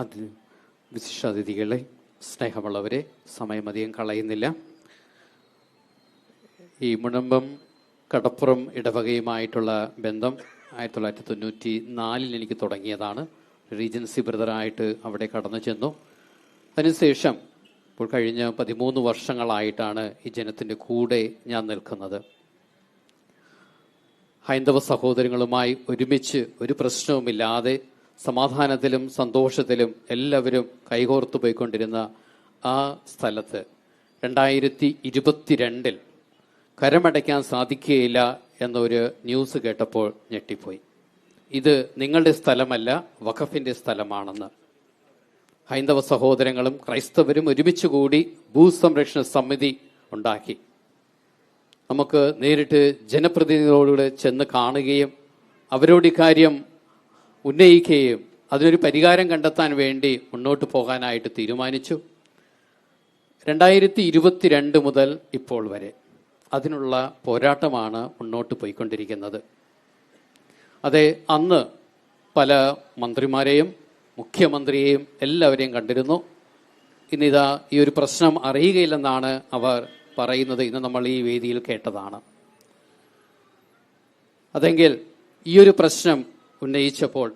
അത് വിശിഷ്ടാതിഥികളെ സ്നേഹമുള്ളവരെ സമയമധികം കളയുന്നില്ല. ഈ മുനമ്പം കടപ്പുറം ഇടവകയുമായിട്ടുള്ള ബന്ധം ആയിരത്തി തൊള്ളായിരത്തി തൊണ്ണൂറ്റി നാലിൽ എനിക്ക് തുടങ്ങിയതാണ്. റീജൻസി ബ്രദറായിട്ട് അവിടെ കടന്നു ചെന്നു. അതിനുശേഷം ഇപ്പോൾ കഴിഞ്ഞ പതിമൂന്ന് വർഷങ്ങളായിട്ടാണ് ഈ ജനത്തിന്റെ കൂടെ ഞാൻ നിൽക്കുന്നത്. ഹൈന്ദവ സഹോദരങ്ങളുമായി ഒരുമിച്ച് ഒരു പ്രശ്നവുമില്ലാതെ സമാധാനത്തിലും സന്തോഷത്തിലും എല്ലാവരും കൈകോർത്തു പോയിക്കൊണ്ടിരുന്ന ആ സ്ഥലത്ത് രണ്ടായിരത്തി ഇരുപത്തിരണ്ടിൽ കരമടയ്ക്കാൻ സാധിക്കുകയില്ല എന്നൊരു ന്യൂസ് കേട്ടപ്പോൾ ഞെട്ടിപ്പോയി. ഇത് നിങ്ങളുടെ സ്ഥലമല്ല വഖഫിന്റെ സ്ഥലമാണെന്ന്. ഹൈന്ദവ സഹോദരങ്ങളും ക്രൈസ്തവരും ഒരുമിച്ച് കൂടി ഭൂസംരക്ഷണ സമിതി ഉണ്ടാക്കി. നമുക്ക് നേരിട്ട് ജനപ്രതിനിധികളോട് ചെന്ന് കാണുകയും അവരോട് ഇക്കാര്യം ഉന്നയിക്കുകയും അതിനൊരു പരിഹാരം കണ്ടെത്താൻ വേണ്ടി മുന്നോട്ട് പോകാനായിട്ട് തീരുമാനിച്ചു. രണ്ടായിരത്തി ഇരുപത്തിരണ്ട് മുതൽ ഇപ്പോൾ വരെ അതിനുള്ള പോരാട്ടമാണ് മുന്നോട്ട് പോയിക്കൊണ്ടിരിക്കുന്നത്. അതെ അന്ന് പല മന്ത്രിമാരെയും മുഖ്യമന്ത്രിയെയും എല്ലാവരെയും കണ്ടിരുന്നു. ഇന്നിതാ ഈ ഒരു പ്രശ്നം അറിയുകയില്ലെന്നാണ് അവർ പറയുന്നത്. ഇന്ന് നമ്മൾ ഈ വേദിയിൽ കേട്ടതാണ്. അതെങ്കിൽ ഈ ഒരു പ്രശ്നം ഉന്നയിച്ചപ്പോൾ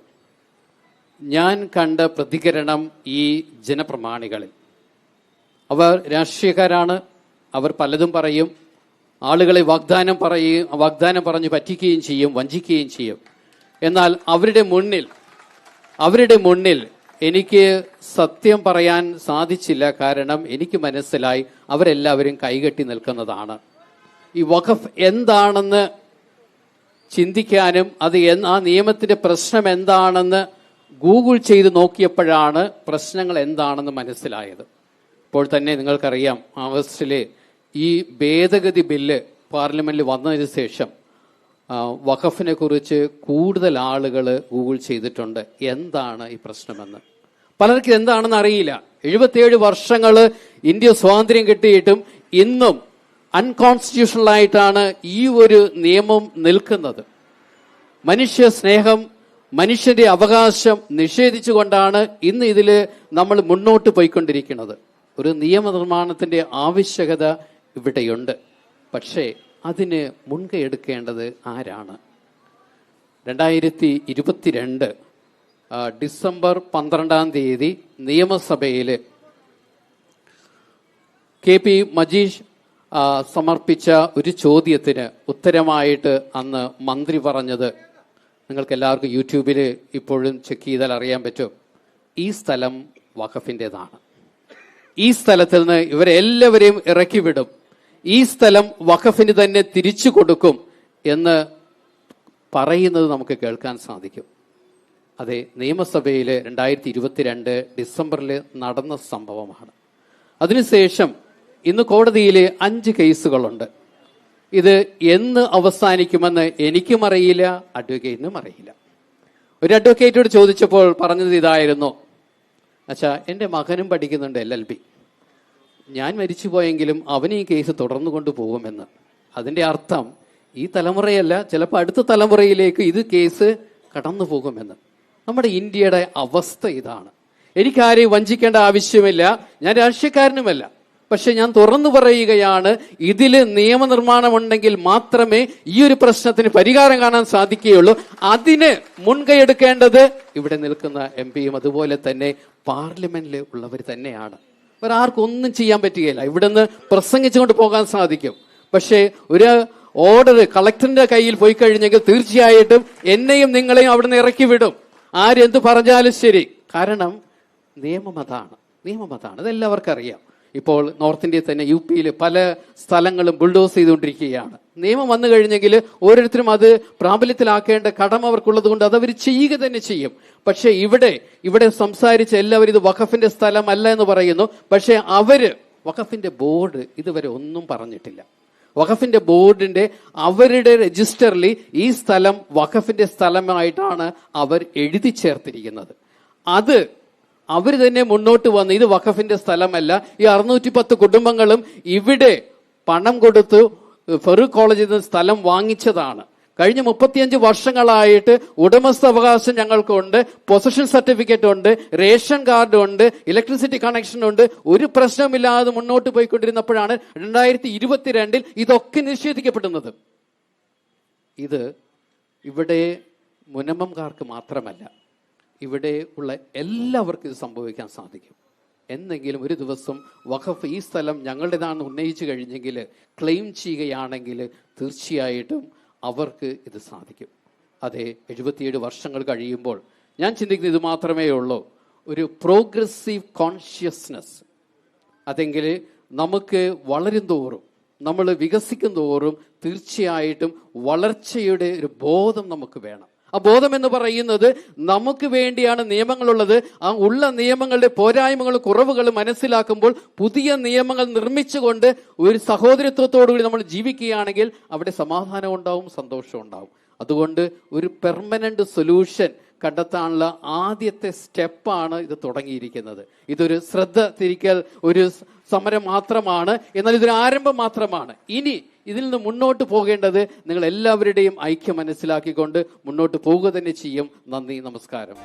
ഞാൻ കണ്ട പ്രതികരണം ഈ ജനപ്രമാണികളിൽ. അവർ രാഷ്ട്രീയക്കാരാണ് അവർ പലതും പറയും ആളുകളെ വാഗ്ദാനം പറയുകയും വാഗ്ദാനം പറഞ്ഞ് പറ്റിക്കുകയും ചെയ്യും വഞ്ചിക്കുകയും ചെയ്യും. എന്നാൽ അവരുടെ മുന്നിൽ അവരുടെ മുന്നിൽ എനിക്ക് സത്യം പറയാൻ സാധിച്ചില്ല. കാരണം എനിക്ക് മനസ്സിലായി അവരെല്ലാവരും കൈകെട്ടി നിൽക്കുന്നതാണ്. ഈ വഖഫ് എന്താണെന്ന് ചിന്തിക്കാനും അത് ആ നിയമത്തിന്റെ പ്രശ്നം എന്താണെന്ന് ഗൂഗിൾ ചെയ്ത് നോക്കിയപ്പോഴാണ് പ്രശ്നങ്ങൾ എന്താണെന്ന് മനസ്സിലായത്. ഇപ്പോൾ തന്നെ നിങ്ങൾക്കറിയാം ആഗസ്റ്റിലെ ഈ ഭേദഗതി ബില്ല് പാർലമെന്റിൽ വന്നതിന് ശേഷം വഖഫിനെ കുറിച്ച് കൂടുതൽ ആളുകൾ ഗൂഗിൾ ചെയ്തിട്ടുണ്ട്. എന്താണ് ഈ പ്രശ്നമെന്ന്? പലർക്കും എന്താണെന്ന് അറിയില്ല. എഴുപത്തിയേഴ് വർഷങ്ങൾ ഇന്ത്യ സ്വാതന്ത്ര്യം കിട്ടിയിട്ടും ഇന്നും അൺകോൺസ്റ്റിറ്റ്യൂഷണൽ ആയിട്ടാണ് ഈ ഒരു നിയമം നിൽക്കുന്നത്. മനുഷ്യ സ്നേഹം മനുഷ്യന്റെ അവകാശം നിഷേധിച്ചുകൊണ്ടാണ് ഇന്ന് ഇതിൽ നമ്മൾ മുന്നോട്ട് പോയിക്കൊണ്ടിരിക്കുന്നത്. ഒരു നിയമനിർമ്മാണത്തിന്റെ ആവശ്യകത ഇവിടെയുണ്ട്. പക്ഷേ അതിന് മുൻകൈ എടുക്കേണ്ടത് ആരാണ്? രണ്ടായിരത്തി ഇരുപത്തിരണ്ട് ഡിസംബർ പന്ത്രണ്ടാം തീയതി നിയമസഭയിൽ കെ പി മജീഷ് സമർപ്പിച്ച ഒരു ചോദ്യത്തിന് ഉത്തരമായിട്ട് അന്ന് മന്ത്രി പറഞ്ഞത് നിങ്ങൾക്ക് എല്ലാവർക്കും യൂട്യൂബിൽ ഇപ്പോഴും ചെക്ക് ചെയ്താൽ അറിയാൻ പറ്റും. ഈ സ്ഥലം വഖഫിന്റെതാണ് ഈ സ്ഥലത്തിൽ നിന്ന് ഇവരെല്ലാവരെയും ഇറക്കി വിടും. ഈ സ്ഥലം വഖഫിന് തന്നെ തിരിച്ചു കൊടുക്കും എന്ന് പറയുന്നത് നമുക്ക് കേൾക്കാൻ സാധിക്കും. അതെ നിയമസഭയിൽ രണ്ടായിരത്തി ഇരുപത്തിരണ്ട് ഡിസംബറിൽ നടന്ന സംഭവമാണ്. അതിനുശേഷം ഇന്ന് കോടതിയിൽ അഞ്ച് കേസുകളുണ്ട്. ഇത് എന്ന് അവസാനിക്കുമെന്ന് എനിക്കും അറിയില്ല അഡ്വക്കേറ്റിനും അറിയില്ല. ഒരു അഡ്വക്കേറ്റോട് ചോദിച്ചപ്പോൾ പറഞ്ഞത് ഇതായിരുന്നു. അച്ഛാ എന്റെ മകനും പഠിക്കുന്നുണ്ട് എൽ എൽ ബി. ഞാൻ മരിച്ചുപോയെങ്കിലും അവന് ഈ കേസ് തുടർന്നു കൊണ്ടുപോകുമെന്ന്. അതിന്റെ അർത്ഥം ഈ തലമുറയല്ല ചിലപ്പോൾ അടുത്ത തലമുറയിലേക്ക് ഇത് കേസ് കടന്നു പോകുമെന്ന്. നമ്മുടെ ഇന്ത്യയുടെ അവസ്ഥ ഇതാണ്. എനിക്കാരെയും വഞ്ചിക്കേണ്ട ആവശ്യമില്ല ഞാൻ രാഷ്ട്രീയക്കാരനുമല്ല. പക്ഷെ ഞാൻ തുറന്നു പറയുകയാണ് ഇതിൽ നിയമനിർമ്മാണം ഉണ്ടെങ്കിൽ മാത്രമേ ഈ ഒരു പ്രശ്നത്തിന് പരിഹാരം കാണാൻ സാധിക്കുകയുള്ളൂ. അതിന് മുൻകൈയെടുക്കേണ്ടത് ഇവിടെ നിൽക്കുന്ന എം പിയും അതുപോലെ തന്നെ പാർലമെന്റിൽ ഉള്ളവർ തന്നെയാണ്. വേറെ ആർക്കും ഒന്നും ചെയ്യാൻ പറ്റുകയില്ല. ഇവിടുന്ന് പ്രസംഗിച്ചുകൊണ്ട് പോകാൻ സാധിക്കും. പക്ഷേ ഒരു ഓർഡർ കളക്ടറിന്റെ കയ്യിൽ പോയി കഴിഞ്ഞെങ്കിൽ തീർച്ചയായിട്ടും എന്നെയും നിങ്ങളെയും അവിടുന്ന് ഇറക്കി വിടും. ആരെന്ത് പറഞ്ഞാലും ശരി. കാരണം നിയമം അതാണ്. നിയമം അതാണ്. അതെല്ലാവർക്കും അറിയാം. ഇപ്പോൾ നോർത്ത് ഇന്ത്യയിൽ തന്നെ യു പിയിൽ പല സ്ഥലങ്ങളും ബുൾഡോസ് ചെയ്തുകൊണ്ടിരിക്കുകയാണ്. നിയമം വന്നു കഴിഞ്ഞെങ്കിൽ ഓരോരുത്തരും അത് പ്രാബല്യത്തിലാക്കേണ്ട കടമ അവർക്കുള്ളത് കൊണ്ട് അത് അവർ ചെയ്യുക തന്നെ ചെയ്യും. പക്ഷെ ഇവിടെ ഇവിടെ സംസാരിച്ച എല്ലാവരും ഇത് വഖഫിന്റെ സ്ഥലമല്ല എന്ന് പറയുന്നു. പക്ഷെ അവർ വഖഫിന്റെ ബോർഡ് ഇതുവരെ ഒന്നും പറഞ്ഞിട്ടില്ല. വഖഫിന്റെ ബോർഡിന്റെ അവരുടെ രജിസ്റ്ററിൽ ഈ സ്ഥലം വഖഫിന്റെ സ്ഥലമായിട്ടാണ് അവർ എഴുതി ചേർത്തിരിക്കുന്നത്. അത് അവർ തന്നെ മുന്നോട്ട് വന്ന് ഇത് വഖഫിന്റെ സ്ഥലമല്ല ഈ അറുന്നൂറ്റി പത്ത് കുടുംബങ്ങളും ഇവിടെ പണം കൊടുത്ത് ഫെറൂഖ് കോളേജിൽ നിന്ന് സ്ഥലം വാങ്ങിച്ചതാണ്. കഴിഞ്ഞ മുപ്പത്തിയഞ്ച് വർഷങ്ങളായിട്ട് ഉടമസ്ഥാവകാശം ഞങ്ങൾക്കുണ്ട് പൊസഷൻ സർട്ടിഫിക്കറ്റ് ഉണ്ട് റേഷൻ കാർഡ് ഉണ്ട് ഇലക്ട്രിസിറ്റി കണക്ഷൻ ഉണ്ട്. ഒരു പ്രശ്നമില്ലാതെ മുന്നോട്ട് പോയിക്കൊണ്ടിരുന്നപ്പോഴാണ് രണ്ടായിരത്തി ഇരുപത്തിരണ്ടിൽ ഇതൊക്കെ നിഷേധിക്കപ്പെടുന്നത്. ഇത് ഇവിടെ മുനമ്മംകാർക്ക് മാത്രമല്ല ഇവിടെ ഉള്ള എല്ലാവർക്കും ഇത് സംഭവിക്കാൻ സാധിക്കും. എന്നെങ്കിലും ഒരു ദിവസം വഖഫ് ഈ സ്ഥലം ഞങ്ങളുടേതാണെന്ന് ഉന്നയിച്ചു കഴിഞ്ഞെങ്കിൽ ക്ലെയിം ചെയ്യുകയാണെങ്കിൽ തീർച്ചയായിട്ടും അവർക്ക് ഇത് സാധിക്കും. അതെ എഴുപത്തിയേഴ് വർഷങ്ങൾ കഴിയുമ്പോൾ ഞാൻ ചിന്തിക്കുന്നത് ഇത് മാത്രമേ ഉള്ളൂ. ഒരു പ്രോഗ്രസീവ് കോൺഷ്യസ്നസ് അതെങ്കിൽ നമുക്ക് വളരും തോറും നമ്മൾ വികസിക്കും തോറും തീർച്ചയായിട്ടും വളർച്ചയുടെ ഒരു ബോധം നമുക്ക് വേണം. ആ ബോധം എന്ന് പറയുന്നത് നമുക്ക് വേണ്ടിയാണ് നിയമങ്ങളുള്ളത്. ആ ഉള്ള നിയമങ്ങളുടെ പോരായ്മകളും കുറവുകളും മനസ്സിലാക്കുമ്പോൾ പുതിയ നിയമങ്ങൾ നിർമ്മിച്ചുകൊണ്ട് ഒരു സഹോദരത്വത്തോടുകൂടി നമ്മൾ ജീവിക്കുകയാണെങ്കിൽ അവിടെ സമാധാനം ഉണ്ടാവും സന്തോഷം ഉണ്ടാവും. അതുകൊണ്ട് ഒരു പെർമനന്റ് സൊല്യൂഷൻ കണ്ടെത്താനുള്ള ആദ്യത്തെ സ്റ്റെപ്പാണ് ഇത് തുടങ്ങിയിരിക്കുന്നത്. ഇതൊരു ശ്രദ്ധ തിരിക്കൽ ഒരു സമരം മാത്രമാണ്. എന്നാൽ ഇതൊരു ആരംഭം മാത്രമാണ്. ഇനി ഇതിൽ നിന്ന് മുന്നോട്ട് പോകേണ്ടത് നിങ്ങൾ എല്ലാവരുടെയും ഐക്യം മനസ്സിലാക്കിക്കൊണ്ട് മുന്നോട്ട് പോവുക തന്നെ ചെയ്യും. നന്ദി നമസ്കാരം.